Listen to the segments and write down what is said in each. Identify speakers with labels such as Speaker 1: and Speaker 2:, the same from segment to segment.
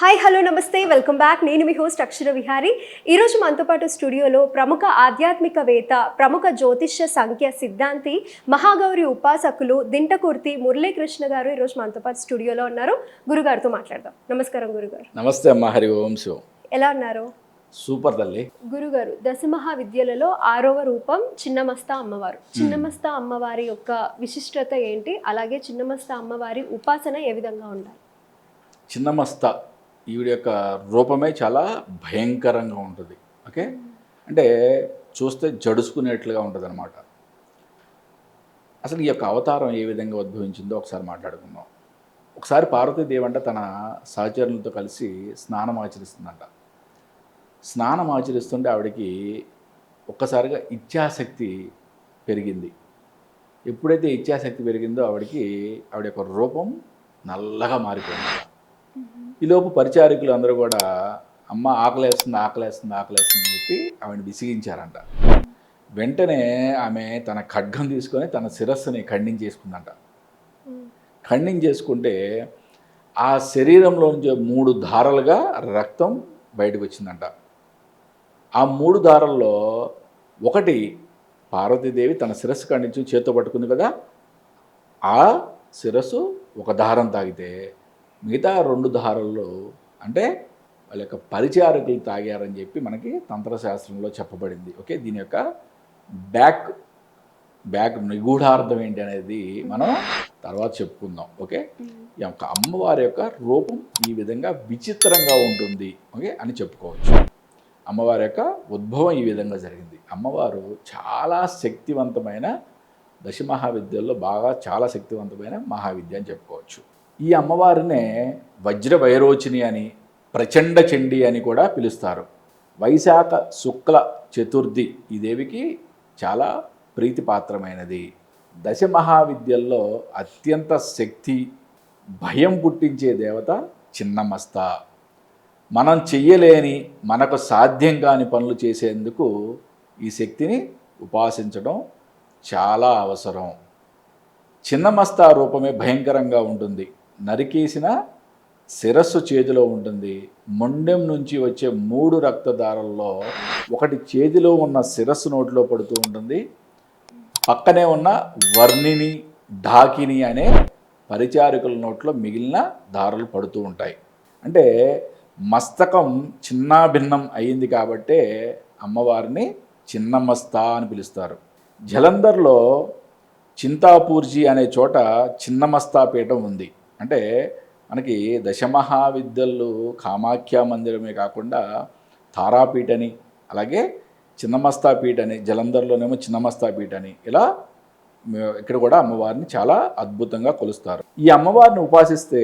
Speaker 1: Hi hello నమస్తే. Welcome back నేను మీ హోస్ట్ అక్షర విహారి. ఈరోజు మనతో పాటు స్టూడియోలో ప్రముఖ ఆధ్యాత్మికవేత్త ప్రముఖ జ్యోతిష్య సంఖ్య సిద్ధాంతి మహాగౌరి ఉపాసకులు దింటకుర్తి మురళీకృష్ణ గారు ఈరోజు మనతో పాటు స్టూడియోలో ఉన్నారు. గురుగారితో మాట్లాడదాం. నమస్కారం గురుగారు
Speaker 2: నమస్తే అమ్మ హరి ఓం శివం.
Speaker 1: ఎలా ఉన్నారు?
Speaker 2: సూపర్ తల్లి.
Speaker 1: గురుగారు దశమహా విద్యలలో ఆరవ రూపం చిన్నమస్తా అమ్మవారు. చిన్నమస్తా అమ్మవారి యొక్క విశిష్టత ఏంటి? అలాగే చిన్నమస్తా అమ్మవారి ఉపాసన ఏ విధంగా ఉండాలి?
Speaker 2: చిన్నమస్త. ఈవిడ యొక్క రూపమే చాలా భయంకరంగా ఉంటుంది. ఓకే? అంటే చూస్తే జడుసుకునేట్లుగా ఉంటుంది అనమాట అసలు ఈ యొక్క అవతారం ఏ విధంగా ఉద్భవించిందో ఒకసారి మాట్లాడుకుందాం. ఒకసారి పార్వతీదేవి అంట తన సహచరులతో కలిసి స్నానం ఆచరిస్తుందంట. స్నానం ఆచరిస్తుంటే ఆవిడకి ఒక్కసారిగా ఇచ్ఛాశక్తి పెరిగింది. ఎప్పుడైతే ఇచ్ఛాశక్తి పెరిగిందో ఆవిడకి ఆవిడ యొక్క రూపం నల్లగా మారిపోయింది ఈలోపు పరిచారికులు అందరూ కూడా అమ్మ ఆకలేస్తుంది ఆకలేస్తుంది ఆకలేస్తుంది అని చెప్పి ఆమెను విసిగించారంట. వెంటనే ఆమె తన ఖడ్గం తీసుకొని తన శిరస్సుని ఖండించేసుకుందంట. ఖండించేసుకుంటే ఆ శరీరంలో నుంచి మూడు ధారలుగా రక్తం బయటకు వచ్చిందంట. ఆ మూడు దారాల్లో ఒకటి పార్వతీదేవి తన శిరస్సు ఖండించి చేత్తో పట్టుకుంది కదా ఆ శిరస్సు ఒక దారం తాగితే మిగతా రెండు దారాల్లో అంటే వాళ్ళ యొక్క పరిచారకులు తాగారని చెప్పి మనకి తంత్రశాస్త్రంలో చెప్పబడింది. ఓకే దీని యొక్క బ్యాక్ బ్యాక్ నిగూఢార్థం ఏంటి అనేది మనం తర్వాత చెప్పుకుందాం. ఓకే? ఈ యొక్క అమ్మవారి యొక్క రూపం ఈ విధంగా విచిత్రంగా ఉంటుంది. ఓకే? అని చెప్పుకోవచ్చు. అమ్మవారి యొక్క ఉద్భవం ఈ విధంగా జరిగింది. అమ్మవారు చాలా శక్తివంతమైన దశ మహావిద్యల్లో బాగా చాలా శక్తివంతమైన మహావిద్య అని చెప్పుకోవచ్చు. ఈ అమ్మవారినే వజ్ర వైరోచిని అని ప్రచండ చండి అని కూడా పిలుస్తారు. వైశాఖ శుక్ల చతుర్థి ఈ దేవికి చాలా ప్రీతిపాత్రమైనది. దశ మహావిద్యల్లో అత్యంత శక్తి భయం పుట్టించే దేవత చిన్నమస్త. మనం చెయ్యలేని మనకు సాధ్యం కాని పనులు చేసేందుకు ఈ శక్తిని ఉపాసించడం చాలా అవసరం. చిన్నమస్తా రూపమే భయంకరంగా ఉంటుంది. నరికేసిన శిరస్సు చేతిలో ఉంటుంది. మొండెం నుంచి వచ్చే మూడు రక్తదారాల్లో ఒకటి చేతిలో ఉన్న శిరస్సు నోటిలో పడుతూ ఉంటుంది. పక్కనే ఉన్న వర్ణిని ఢాకిని అనే పరిచారికుల నోట్లో మిగిలిన దారులు పడుతూ ఉంటాయి. అంటే మస్తకం చిన్నాభిన్నం అయింది కాబట్టే అమ్మవారిని చిన్నమస్తా అని పిలుస్తారు. జలంధర్లో చింతాపూర్జీ అనే చోట చిన్నమస్తా పీఠం ఉంది. అంటే మనకి దశమహావిద్యలు కామాఖ్య మందిరమే కాకుండా తారాపీఠ అని అలాగే చిన్నమస్తా పీఠ అని జలంధర్లోనేమో చిన్నమస్తా పీఠ అని ఇలా ఇక్కడ కూడా అమ్మవారిని చాలా అద్భుతంగా కొలుస్తారు. ఈ అమ్మవారిని ఉపాసిస్తే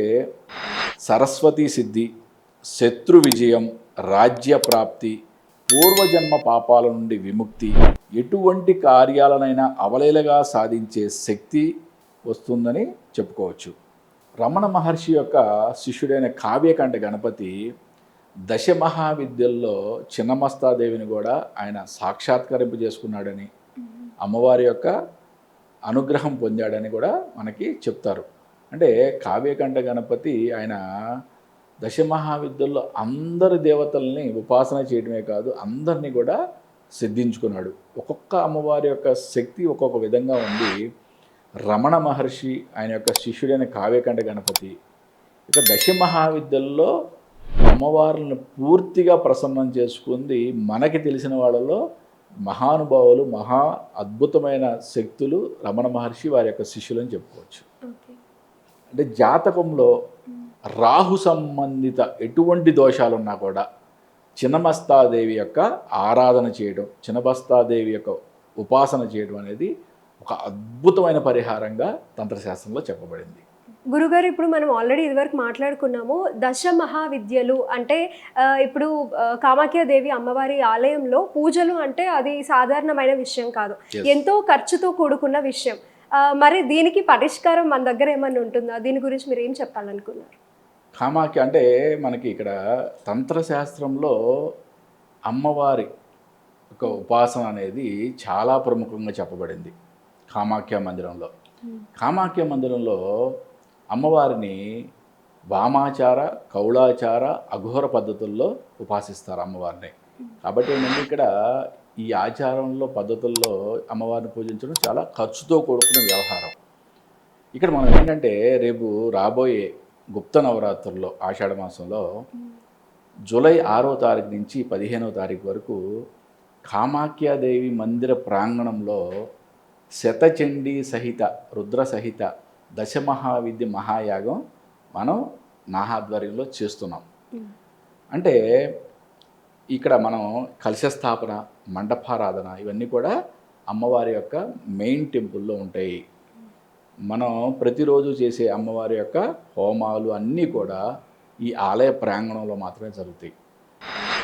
Speaker 2: సరస్వతి సిద్ధి శత్రు విజయం రాజ్య ప్రాప్తి పూర్వజన్మ పాపాల నుండి విముక్తి ఎటువంటి కార్యాలనైనా అవలేలగా సాధించే శక్తి వస్తుందని చెప్పుకోవచ్చు. రమణ మహర్షి యొక్క శిష్యుడైన కావ్యకంఠ గణపతి దశ మహావిద్యల్లో చిన్నమస్తాదేవిని కూడా ఆయన సాక్షాత్కరింపు చేసుకున్నాడని అమ్మవారి యొక్క అనుగ్రహం పొందాడని కూడా మనకి చెప్తారు. అంటే కావ్యకంఠ గణపతి ఆయన దశ మహావిద్యల్లో అందరి దేవతల్ని ఉపాసన చేయడమే కాదు అందరినీ కూడా సిద్ధించుకున్నాడు. ఒక్కొక్క అమ్మవారి యొక్క శక్తి ఒక్కొక్క విధంగా ఉంది రమణ మహర్షి ఆయన యొక్క శిష్యుడైన కావ్యకంఠ గణపతి ఇక దశ మహావిద్యల్లో అమ్మవార్లను పూర్తిగా ప్రసన్నం చేసుకుంది మనకి తెలిసిన వాళ్ళలో మహానుభావులు మహా అద్భుతమైన శక్తులు రమణ మహర్షి వారి యొక్క శిష్యులు అని చెప్పుకోవచ్చు. అంటే జాతకంలో రాహు సంబంధిత ఎటువంటి దోషాలున్నా కూడా చిన్నమస్తాదేవి యొక్క ఆరాధన చేయడం చిన్నమస్తాదేవి యొక్క ఉపాసన చేయడం అనేది ఒక అద్భుతమైన పరిహారంగా తంత్రశాస్త్రంలో చెప్పబడింది.
Speaker 1: గురుగారు ఇప్పుడు మనం ఆల్రెడీ ఇదివరకు మాట్లాడుకున్నాము దశ మహావిద్యలు అంటే ఇప్పుడు కామాఖ్యాదేవి అమ్మవారి ఆలయంలో పూజలు అంటే అది సాధారణమైన విషయం కాదు. ఎంతో ఖర్చుతో కూడుకున్న విషయం. మరి దీనికి పరిష్కారం మన దగ్గర ఏమన్నా ఉంటుందా? దీని గురించి మీరు ఏం చెప్పాలనుకున్నారు?
Speaker 2: కామాఖ్య అంటే మనకి ఇక్కడ తంత్రశాస్త్రంలో అమ్మవారి ఒక ఉపాసన అనేది చాలా ప్రముఖంగా చెప్పబడింది. కామాఖ్య మందిరంలో. కామాఖ్య మందిరంలో అమ్మవారిని వామాచార కౌళాచార అఘోర పద్ధతుల్లో ఉపాసిస్తారు అమ్మవారిని. కాబట్టి ఏంటంటే ఇక్కడ ఈ ఆచారంలో పద్ధతుల్లో అమ్మవారిని పూజించడం చాలా ఖర్చుతో కూడుకున్న వ్యవహారం. ఇక్కడ మనం ఏంటంటే రేపు రాబోయే గుప్త నవరాత్రుల్లో ఆషాఢ మాసంలో జూలై ఆరో తారీఖు నుంచి పదిహేనో తారీఖు వరకు కామాఖ్యాదేవి మందిర ప్రాంగణంలో శతచండీ సహిత రుద్ర సహిత దశమహావిద్య మహాయాగం మనం నా ఆధ్వర్యంలో చేస్తున్నాం అంటే ఇక్కడ మనం కలశ స్థాపన మండపారాధన ఇవన్నీ కూడా అమ్మవారి యొక్క మెయిన్ టెంపుల్లో ఉంటాయి. మనం ప్రతిరోజు చేసే అమ్మవారి యొక్క హోమాలు అన్నీ కూడా ఈ ఆలయ ప్రాంగణంలో మాత్రమే జరుగుతాయి.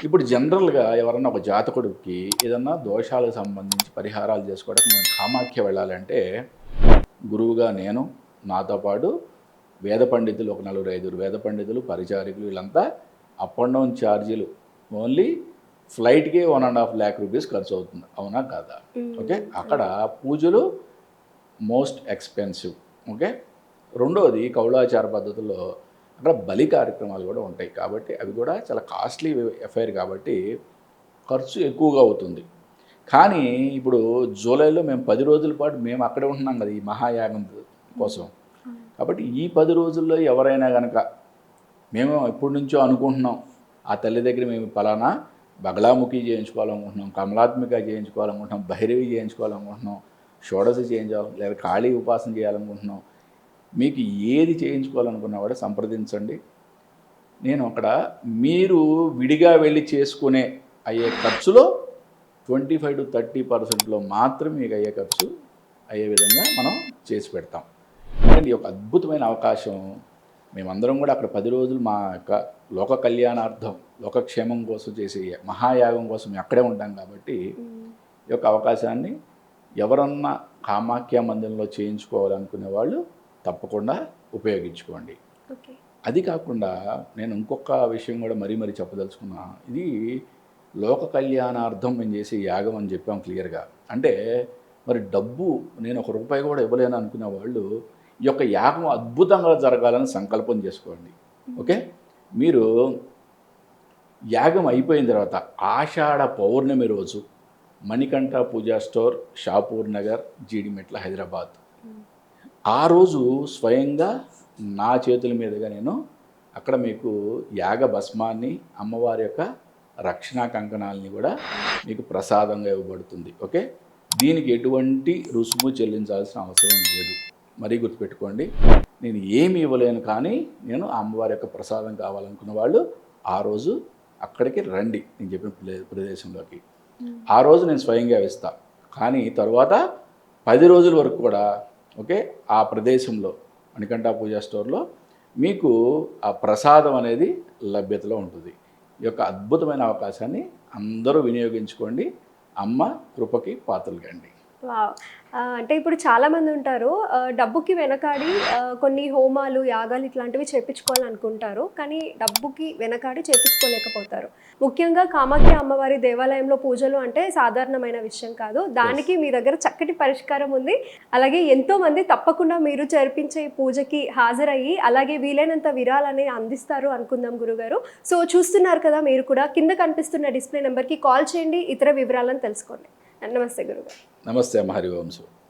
Speaker 2: ఇప్పుడు జనరల్గా ఎవరన్నా ఒక జాతకుడికి ఏదన్నా దోషాలకు సంబంధించి పరిహారాలు చేసుకోవడానికి మనం కామాఖ్య వెళ్ళాలంటే గురువుగా నేను నాతో పాటు వేద పండితులు ఒక నలుగురు ఐదుగురు వేద పండితులు పరిచారికులు వీళ్ళంతా అప్ అండ్ డౌన్ ఛార్జీలు only ఫ్లైట్కే one and half lakh rupees ఖర్చు అవుతుంది. అవునా కాదా? ఓకే? అక్కడ పూజలు మోస్ట్ ఎక్స్పెన్సివ్ ఓకే? రెండవది కౌలాచార పద్ధతుల్లో అక్కడ బలి కార్యక్రమాలు కూడా ఉంటాయి కాబట్టి అవి కూడా చాలా కాస్ట్లీ ఎఫైర్ కాబట్టి ఖర్చు ఎక్కువగా అవుతుంది. కానీ ఇప్పుడు జూలైలో మేము పది రోజుల పాటు మేము అక్కడే ఉంటున్నాం కదా ఈ మహాయాగం కోసం. కాబట్టి ఈ పది రోజుల్లో ఎవరైనా కనుక మేము ఎప్పటి నుంచో అనుకుంటున్నాం ఆ తల్లి దగ్గర మేము ఫలానా బగలాముఖి చేయించుకోవాలనుకుంటున్నాం కమలాత్మిక చేయించుకోవాలనుకుంటున్నాం భైరవి చేయించుకోవాలనుకుంటున్నాం షోడశ చేయించాలి లేదా కాళీ ఉపాసన చేయాలనుకుంటున్నాం మీకు ఏది చేయించుకోవాలనుకున్నా కూడా సంప్రదించండి. నేను అక్కడ మీరు విడిగా వెళ్ళి చేసుకునే అయ్యే ఖర్చులో ట్వంటీ ఫైవ్ టు థర్టీ పర్సెంట్లో మాత్రం మీకు అయ్యే ఖర్చు అయ్యే విధంగా మనం చేసి పెడతాం. ఈ యొక్క అద్భుతమైన అవకాశం. మేమందరం కూడా అక్కడ పది రోజులు మా యొక్క లోక కళ్యాణార్థం లోకక్షేమం కోసం చేసే మహాయాగం కోసం మేము అక్కడే ఉంటాం కాబట్టి ఈ యొక్క అవకాశాన్ని ఎవరన్నా కామాఖ్య మందిరంలో చేయించుకోవాలనుకునే వాళ్ళు తప్పకుండా ఉపయోగించుకోండి. అది కాకుండా నేను ఇంకొక విషయం కూడా మరీ మరీ చెప్పదలుచుకున్నా. ఇది లోక కళ్యాణార్థం మేము చేసే యాగం అని చెప్పాం క్లియర్గా. అంటే మరి డబ్బు నేను ఒక రూపాయి కూడా ఇవ్వలేను అనుకునే వాళ్ళు ఈ యొక్క యాగం అద్భుతంగా జరగాలని సంకల్పం చేసుకోండి. ఓకే? మీరు యాగం అయిపోయిన తర్వాత ఆషాఢ పౌర్ణమి రోజు మణికంఠ పూజా స్టోర్ షాపూర్ నగర్ జీడిమెట్ల హైదరాబాద్. ఆ రోజు స్వయంగా నా చేతుల మీదుగా నేను అక్కడ మీకు యాగ భస్మాన్ని అమ్మవారి యొక్క రక్షణా కంకణాలని కూడా మీకు ప్రసాదంగా ఇవ్వబడుతుంది. ఓకే? దీనికి ఎటువంటి రుసుము చెల్లించాల్సిన అవసరం లేదు. మరీ గుర్తుపెట్టుకోండి నేను ఏమి ఇవ్వలేను కానీ నేను అమ్మవారి యొక్క ప్రసాదం కావాలనుకున్న వాళ్ళు ఆ రోజు అక్కడికి రండి. నేను చెప్పిన ప్రదేశంలోకి. ఆ రోజు నేను స్వయంగా ఇస్తా కానీ తర్వాత పది రోజుల వరకు కూడా ఓకే? ఆ ప్రదేశంలో మణికంఠ పూజా స్టోర్లో మీకు ఆ ప్రసాదం అనేది లభ్యతలో ఉంటుంది. ఈ యొక్క అద్భుతమైన అవకాశాన్ని అందరూ వినియోగించుకోండి. అమ్మ కృపకి పాత్రలు కండి
Speaker 1: అంటే ఇప్పుడు చాలా మంది ఉంటారు డబ్బుకి వెనకాడి కొన్ని హోమాలు యాగాలు ఇట్లాంటివి చేపించుకోవాలనుకుంటారు కానీ డబ్బుకి వెనకాడి చేపించుకోలేకపోతారు. ముఖ్యంగా కామాఖ్య అమ్మవారి దేవాలయంలో పూజలు అంటే సాధారణమైన విషయం కాదు. దానికి మీ దగ్గర చక్కటి పరిష్కారం ఉంది. అలాగే ఎంతో మంది తప్పకుండా మీరు జరిపించే పూజకి హాజరయ్యి అలాగే వీలైనంత విరాలని అందిస్తారు అనుకుందాం గురుగారు. సో చూస్తున్నారు కదా మీరు కూడా కింద కనిపిస్తున్న డిస్ప్లే నెంబర్కి కాల్ చేయండి ఇతర వివరాలను తెలుసుకోండి. నమస్తే గురుగారు.
Speaker 2: నమస్తే అమ్మ హరివంశు